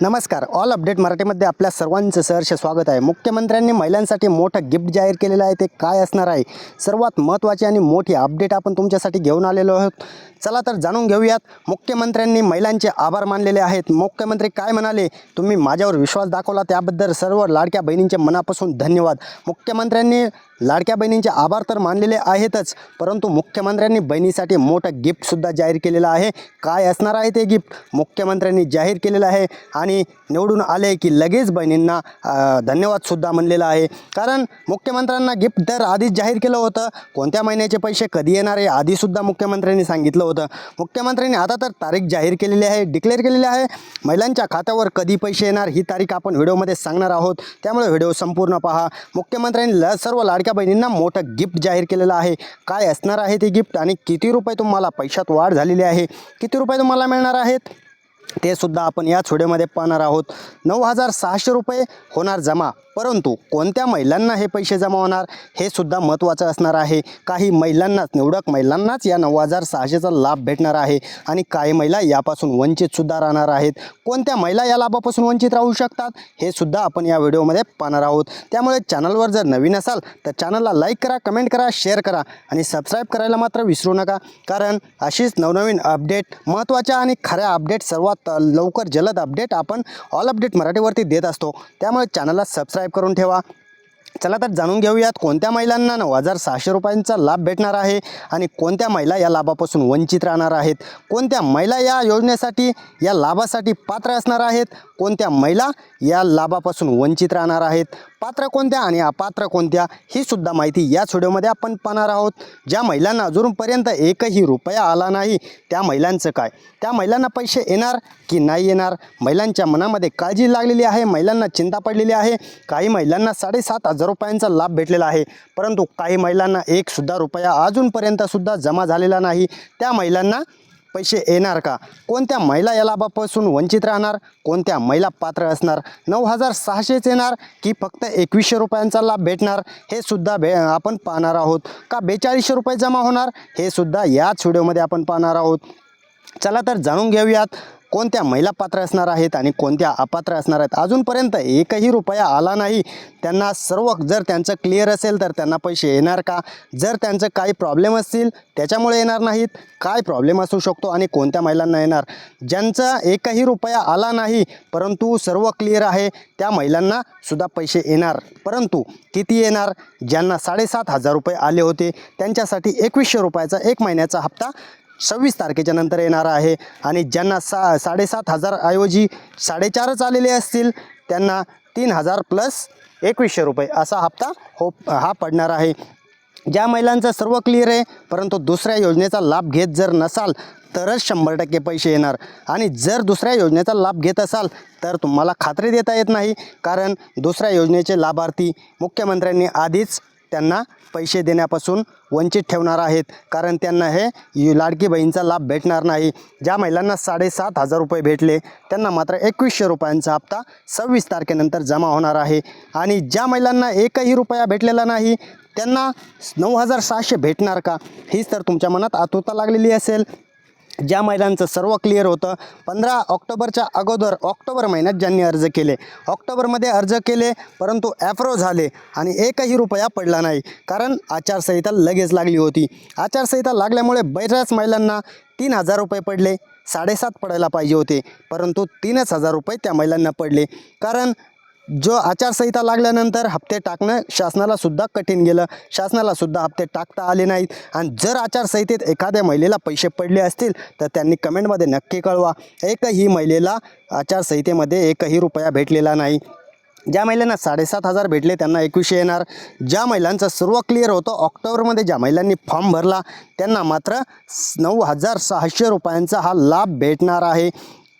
नमस्कार. All update मराठीमध्ये आपल्या सर्वांचं सहर्ष स्वागत आहे. मुख्यमंत्र्यांनी महिलांसाठी मोठं गिफ्ट जाहीर केलेलं आहे. ते काय असणार आहे? सर्वात महत्त्वाची आणि मोठी अपडेट आपण तुमच्यासाठी घेऊन आलेलो आहोत. चला तर जाणून घेऊयात. मुख्यमंत्र्यांनी महिलांचे आभार मानलेले आहेत. मुख्यमंत्री काय म्हणाले? तुम्ही माझ्यावर विश्वास दाखवला. त्याबद्दल सर्व लाडक्या बहिणींचे मनापासून धन्यवाद. मुख्यमंत्र्यांनी लाडक्या बहिणींचे आभार तर मानलेले आहेतच परंतु मुख्यमंत्र्यांनी बहिणीसाठी मोठं गिफ्टसुद्धा जाहीर केलेलं आहे. काय असणार आहे ते गिफ्ट? मुख्यमंत्र्यांनी जाहीर केलेलं आहे आणि निवडून आले की लगेच बहिणींना धन्यवादसुद्धा म्हणलेलं आहे. कारण मुख्यमंत्र्यांना गिफ्ट तर आधीच जाहीर केलं होतं. कोणत्या महिन्याचे पैसे कधी येणार आहे आधीसुद्धा मुख्यमंत्र्यांनी सांगितलं होतं. मुख्यमंत्र्यांनी आता तर तारीख जाहीर केलेली आहे डिक्लेअर केलेली आहे. महिलांच्या खात्यावर कधी पैसे येणार ही तारीख आपण व्हिडिओमध्ये सांगणार आहोत. त्यामुळे व्हिडिओ संपूर्ण पहा. मुख्यमंत्र्यांनी ल सर्व लाडक्या बहिणींना मोठं गिफ्ट जाहीर केलेलं आहे. काय असणार आहे ते गिफ्ट आणि किती रुपये तुम्हाला पैशात वाढ झालेली आहे? किती रुपये तुम्हाला मिळणार आहेत? ते सुद्धा आपण याच व्हिडिओमध्ये पाहणार आहोत. नऊ हजार सहाशे रुपये होणार जमा. परंतु कोणत्या महिलांना हे पैसे जमा होणार? हे सुद्धा महत्त्वाचं असणार आहे. काही महिलांनाच निवडक महिलांनाच या नऊ हजार सहाशेचा लाभ भेटणार आहे आणि काही महिला यापासून वंचितसुद्धा राहणार आहेत. कोणत्या महिला या लाभापासून वंचित राहू शकतात? हे सुद्धा आपण या व्हिडिओमध्ये पाहणार आहोत. त्यामुळे चॅनलवर जर नवीन असाल तर चॅनलला लाईक करा कमेंट करा शेअर करा आणि सबस्क्राईब करायला मात्र विसरू नका. कारण अशीच नवनवीन अपडेट महत्त्वाच्या आणि खऱ्या अपडेट सर्वात लवकर जलद अपडेट आपण ऑल अपडेट मराठीवरती देत असतो. त्यामुळे चॅनलला सबस्क्राईब करून ठेवा. चला तर जाणून घेऊयात कोणत्या महिलांना नऊ हजार सहाशे रुपयांचा लाभ भेटणार आहे आणि कोणत्या महिला या लाभापासून वंचित राहणार आहेत? कोणत्या महिला या योजनेसाठी या लाभासाठी पात्र असणार आहेत? कोणत्या महिला या लाभापासून वंचित राहणार आहेत? पात्र कोणत्या आणि अपात्र कोणत्या ही सुद्धा माहिती याच व्हिडिओमध्ये आपण पाहणार आहोत. ज्या महिलांना अजूनपर्यंत एकही रुपया आला नाही त्या महिलांचं काय? त्या महिलांना पैसे येणार की नाही येणार? महिलांच्या मनामध्ये काळजी लागलेली आहे महिलांना चिंता पडलेली आहे. काही महिलांना साडेसात हजार रुपयांचा लाभ भेटलेला आहे. परंतु काही महिलांना एकसुद्धा रुपया अजूनपर्यंतसुद्धा जमा झालेला नाही. त्या महिलांना पैसे येणार का? कोणत्या महिला या लाभापासून वंचित राहणार? कोणत्या महिला पात्र असणार? नऊ हजार सहाशेच येणार की फक्त एकवीसशे रुपयांचा लाभ भेटणार? हे सुद्धा भे आपण पाहणार आहोत. का बेचाळीसशे रुपये जमा होणार? हे सुद्धा याच व्हिडिओमध्ये आपण पाहणार आहोत. चला तर जाणून घेऊयात. कोणत्या महिला पात्र असणार आहेत आणि कोणत्या अपात्र असणार आहेत? अजूनपर्यंत एकही रुपया आला नाही. त्यांना सर्व जर त्यांचं क्लिअर असेल तर त्यांना पैसे येणार का? जर त्यांचं काही प्रॉब्लेम असतील त्याच्यामुळे येणार नाहीत. काय प्रॉब्लेम असू शकतो आणि कोणत्या महिलांना येणार? ज्यांचा एकही रुपया आला नाही परंतु सर्व क्लिअर आहे त्या महिलांना सुद्धा पैसे येणार. परंतु किती येणार? ज्यांना साडेसात हजार रुपये आले होते त्यांच्यासाठी एकवीसशे रुपयाचा एक महिन्याचा हप्ता सव्वीस तारखेच्या नंतर येणार आहे. आणि ज्यांना सा साडेसात हजारऐवजी साडेचारच आलेले असतील त्यांना तीन हजार प्लस एकवीसशे रुपये असा हप्ता हो हा पडणार आहे. ज्या महिलांचं सर्व क्लिअर आहे परंतु दुसऱ्या योजनेचा लाभ घेत जर नसाल तरच शंभर टक्के पैसे येणार. आणि जर दुसऱ्या योजनेचा लाभ घेत असाल तर तुम्हाला खात्री देता येत नाही कारण दुसऱ्या योजनेचे लाभार्थी मुख्यमंत्र्यांनी आधीच त्यांना पैसे देण्यापासून वंचित ठेवणार आहेत. कारण त्यांना हे लाडकी बहीणचा लाभ भेटणार नाही. ज्या महिलांना साडेसात हजार रुपये भेटले त्यांना मात्र एकवीसशे रुपयांचा हप्ता सव्वीस तारखेनंतर जमा होणार आहे. आणि ज्या महिलांना एकही रुपया भेटलेला नाही त्यांना नऊ हजार सहाशे भेटणार का? हीच तर तुमच्या मनात आतुरता लागलेली असेल. ज्या महिलांचं सर्व क्लिअर होतं पंधरा ऑक्टोबरच्या अगोदर ऑक्टोबर महिन्यात ज्यांनी अर्ज केले. ऑक्टोबरमध्ये अर्ज केले परंतु ॲप्रो झाले आणि एकही रुपया पडला नाही. कारण आचारसंहिता लगेच लागली होती. आचारसंहिता लागल्यामुळे बऱ्याच महिलांना तीन हजार रुपये पडले साडेसात पडायला पाहिजे होते परंतु तीनच हजार रुपये त्या महिलांना पडले. कारण जो आचारसंहिता लागल्यानंतर हप्ते टाकणं शासनाला सुद्धा कठीण गेलं. शासनाला सुद्धा हप्ते टाकता आले नाहीत. आणि जर आचारसंहितेत एखाद्या महिलेला पैसे पडले असतील तर त्यांनी कमेंटमध्ये नक्की कळवा. एकही महिलेला आचारसंहितेमध्ये एकही रुपया भेटलेला नाही. ज्या महिलांना साडेसात हजार भेटले त्यांना एकवीसशे येणार. ज्या महिलांचं सर्व क्लिअर होतं ऑक्टोबरमध्ये ज्या महिलांनी फॉर्म भरला त्यांना मात्र नऊ हजार सहाशे रुपयांचा हा लाभ भेटणार आहे.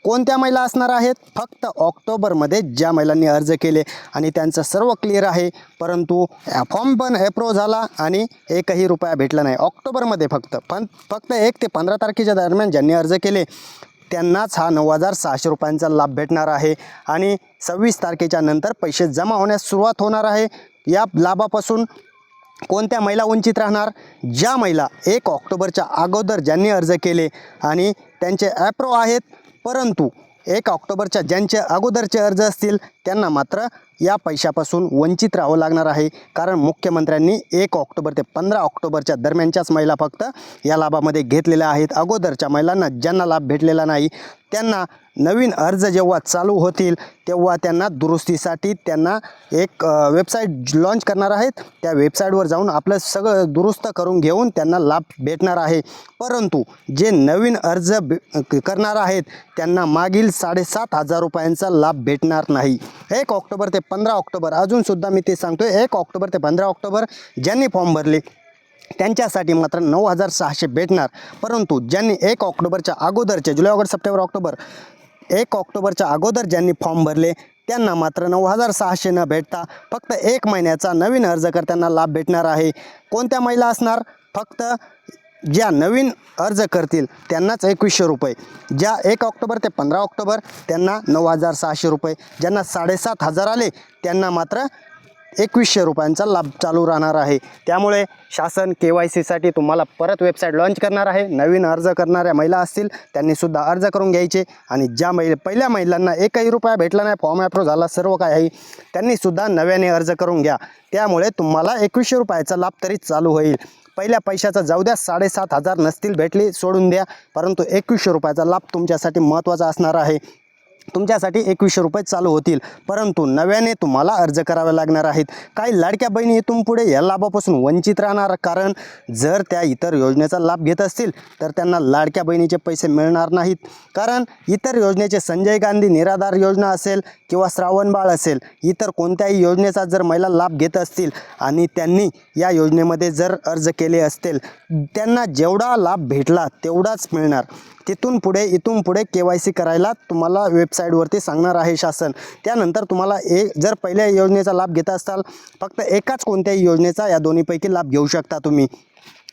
कोणत्या महिला असणार आहेत? फक्त ऑक्टोबरमध्ये ज्या महिलांनी अर्ज केले आणि त्यांचं सर्व क्लिअर आहे परंतु फॉर्म पण अप्रूव्ह झाला आणि एकही रुपया भेटला नाही. ऑक्टोबरमध्ये फक्त. पण फक्त एक ते पंधरा तारखेच्या दरम्यान ज्यांनी अर्ज केले त्यांनाच हा नऊ हजार सहाशे रुपयांचा लाभ भेटणार आहे आणि सव्वीस तारखेच्या नंतर पैसे जमा होण्यास सुरुवात होणार आहे. या लाभापासून कोणत्या महिला वंचित राहणार? ज्या महिला एक ऑक्टोबरच्या अगोदर ज्यांनी अर्ज केले आणि त्यांचे ॲप्रो आहेत परंतु एक ऑक्टोबरच्या ज्यांचे अगोदरचे अर्ज असतील त्यांना मात्र या पैशापासून वंचित राहावं लागणार आहे. कारण मुख्यमंत्र्यांनी एक ऑक्टोबर ते पंधरा ऑक्टोबरच्या दरम्यानच्याच महिला फक्त या लाभामध्ये घेतलेल्या आहेत. अगोदरच्या महिलांना ज्यांना लाभ भेटलेला नाही त्यांना नवीन अर्ज जेव्हा चालू होतील तेव्हा त्यांना दुरुस्तीसाठी त्यांना एक वेबसाईट लॉन्च करणार आहेत. त्या वेबसाईटवर जाऊन आपलं सगळं दुरुस्त करून घेऊन त्यांना लाभ भेटणार आहे. परंतु जे नवीन अर्ज बे- क- करणार आहेत त्यांना मागील साडेसात हजार रुपयांचा लाभ भेटणार नाही. एक ऑक्टोबर ते पंधरा ऑक्टोबर अजूनसुद्धा मी ते सांगतो एक ऑक्टोबर ते पंधरा ऑक्टोबर ज्यांनी फॉर्म भरले त्यांच्यासाठी मात्र नऊ हजार सहाशे भेटणार. परंतु ज्यांनी एक ऑक्टोबरच्या अगोदरचे जुलै ऑगस्ट सप्टेंबर ऑक्टोबर एक ऑक्टोबरच्या अगोदर ज्यांनी फॉर्म भरले त्यांना मात्र नऊ हजार सहाशे न भेटता फक्त एक महिन्याचा नवीन अर्जकर्त्यांना लाभ भेटणार आहे. कोणत्या महिला असणार? फक्त ज्या नवीन अर्ज करतील त्यांनाच एकवीसशे रुपये. ज्या एक ऑक्टोबर ते पंधरा ऑक्टोबर त्यांना नऊ हजार सहाशे रुपये. ज्यांना साडेसात हजार आले त्यांना मात्र एकवीसशे रुपयांचा लाभ चालू राहणार आहे. त्यामुळे शासन के वाय सीसाठी तुम्हाला परत वेबसाईट लॉन्च करणार आहे. नवीन अर्ज करणाऱ्या महिला असतील त्यांनीसुद्धा अर्ज करून घ्यायचे. आणि ज्या महि पहिल्या महिलांना एकही रुपया भेटला नाही फॉर्म ॲप्रूव्ह झाला सर्व काय आहे त्यांनीसुद्धा नव्याने अर्ज करून घ्या. त्यामुळे तुम्हाला एकवीसशे रुपयाचा लाभ तरी चालू होईल. पहिल्या पैशाचा जाऊ द्या साडेसात हजार नसतील भेटली सोडून द्या. परंतु एकवीसशे रुपयाचा लाभ तुमच्यासाठी महत्त्वाचा असणार आहे. तुमच्यासाठी एकवीसशे रुपये चालू होतील. परंतु नव्याने तुम्हाला अर्ज करावे लागणार आहेत. काही लाडक्या बहिणी इथून पुढे या लाभापासून वंचित राहणार. कारण जर त्या इतर योजनेचा लाभ घेत असतील तर त्यांना लाडक्या बहिणीचे पैसे मिळणार नाहीत. कारण इतर योजनेचे संजय गांधी निराधार योजना असेल किंवा श्रावणबाळ असेल इतर कोणत्याही योजनेचा जर महिला लाभ घेत असतील आणि त्यांनी या योजनेमध्ये जर अर्ज केले असतील त्यांना जेवढा लाभ भेटला तेवढाच मिळणार. तिथून पुढे इथून पुढे के वाय सी करायला तुम्हाला वेबसाईटवरती सांगणार आहे शासन. त्यानंतर तुम्हाला ए जर पहिल्या योजनेचा लाभ घेत असाल फक्त एकाच कोणत्याही योजनेचा या दोन्हीपैकी लाभ घेऊ शकता तुम्ही.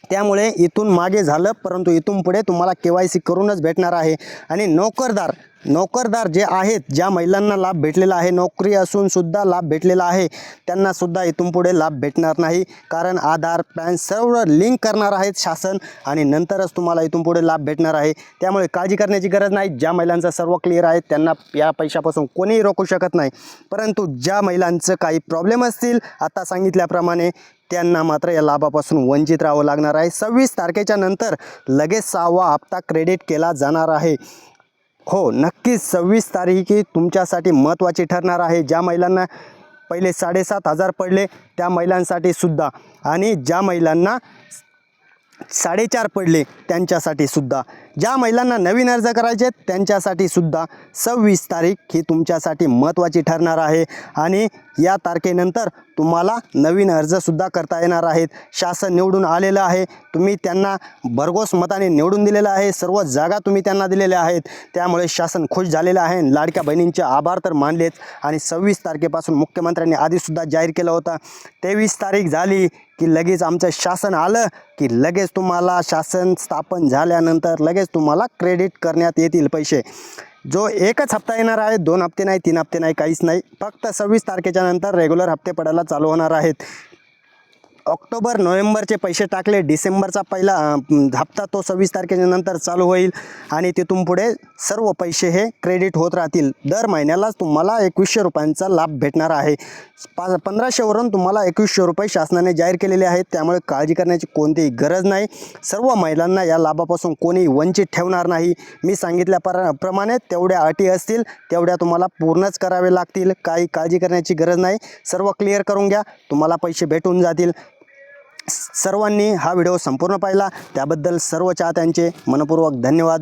त्यामुळे इथून मागे झालं परंतु इथून पुढे तुम्हाला के वाय सी करूनच भेटणार आहे. आणि नोकरदार नोकरदार जे आहेत ज्या महिलांना लाभ भेटलेला आहे नोकरी असून सुद्धा लाभ भेटलेला आहे त्यांना सुद्धा इथून पुढे लाभ भेटणार नाही. कारण आधार पॅन सर्व लिंक करणार आहेत शासन आणि नंतरच तुम्हाला इथून पुढे लाभ भेटणार आहे. त्यामुळे काळजी करण्याची गरज नाही. ज्या महिलांचा सर्व क्लिअर आहे त्यांना या पैशापासून कोणीही रोखू शकत नाही. परंतु ज्या महिलांचं काही प्रॉब्लेम असतील आता सांगितल्याप्रमाणे त्यांना मात्र या लाभापासून वंचित राहावं लागणार आहे. सव्वीस तारखेच्या नंतर लगेच सहावा हप्ता क्रेडिट केला जाणार आहे. हो नक्कीच सव्वीस तारीख ही तुमच्यासाठी महत्त्वाची ठरणार आहे. ज्या महिलांना पहिले साडेसात हजार पडले त्या महिलांसाठी सुद्धा. आणि ज्या महिलांना साडेचार पडले त्यांच्यासाठी सुद्धा. ज्या महिलांना नवीन अर्ज करायचे आहेत, त्यांच्यासाठी सुद्धा सव्वीस तारीख ही तुमच्यासाठी महत्त्वाची ठरणार आहे. आणि या तारखेनंतर तुम्हाला नवीन अर्जसुद्धा करता येणार आहेत. शासन निवडून आलेलं आहे. तुम्ही त्यांना भरघोस मताने निवडून दिलेलं आहे. सर्व जागा तुम्ही त्यांना दिलेल्या आहेत. त्यामुळे शासन खुश झालेलं आहे आणि लाडक्या बहिणींचे आभार तर मानलेच. आणि सव्वीस तारखेपासून मुख्यमंत्र्यांनी आधीसुद्धा जाहीर केला होता. तेवीस तारीख झाली की लगेच आमचं शासन आलं की लगेच तुम्हाला शासन स्थापन झाल्यानंतर लगेच तुम्हाला क्रेडिट करण्यात येतील पैसे. जो एकच हप्ता येणार आहे दोन हप्ते नाही तीन हप्ते नाही काहीच नाही. फक्त सव्वीस तारखेच्या नंतर रेग्युलर हप्ते पडायला चालू होणार आहेत. ऑक्टोबर नोव्हेंबरचे पैसे टाकले. डिसेंबरचा पहिला हप्ता तो सव्वीस तारखेच्या नंतर चालू होईल आणि तिथून पुढे सर्व पैसे हे क्रेडिट होत राहतील. दर महिन्यालाच तुम्हाला एकवीसशे रुपयांचा लाभ भेटणार आहे. पा पंधराशेवरून तुम्हाला एकवीसशे रुपये शासनाने जाहीर केलेले आहेत. त्यामुळे काळजी करण्याची कोणतीही गरज नाही. सर्व महिलांना या लाभापासून कोणी वंचित ठेवणार नाही. मी सांगितल्या प्रमाणे तेवढ्या अटी असतील तेवढ्या तुम्हाला पूर्णच करावे लागतील. काही काळजी करण्याची गरज नाही. सर्व क्लिअर करून घ्या. तुम्हाला पैसे भेटून जातील. सर्वांनी हा व्हिडिओ संपूर्ण पाहिला. त्याबद्दल सर्व चाहत्यांचे मनपूर्वक धन्यवाद.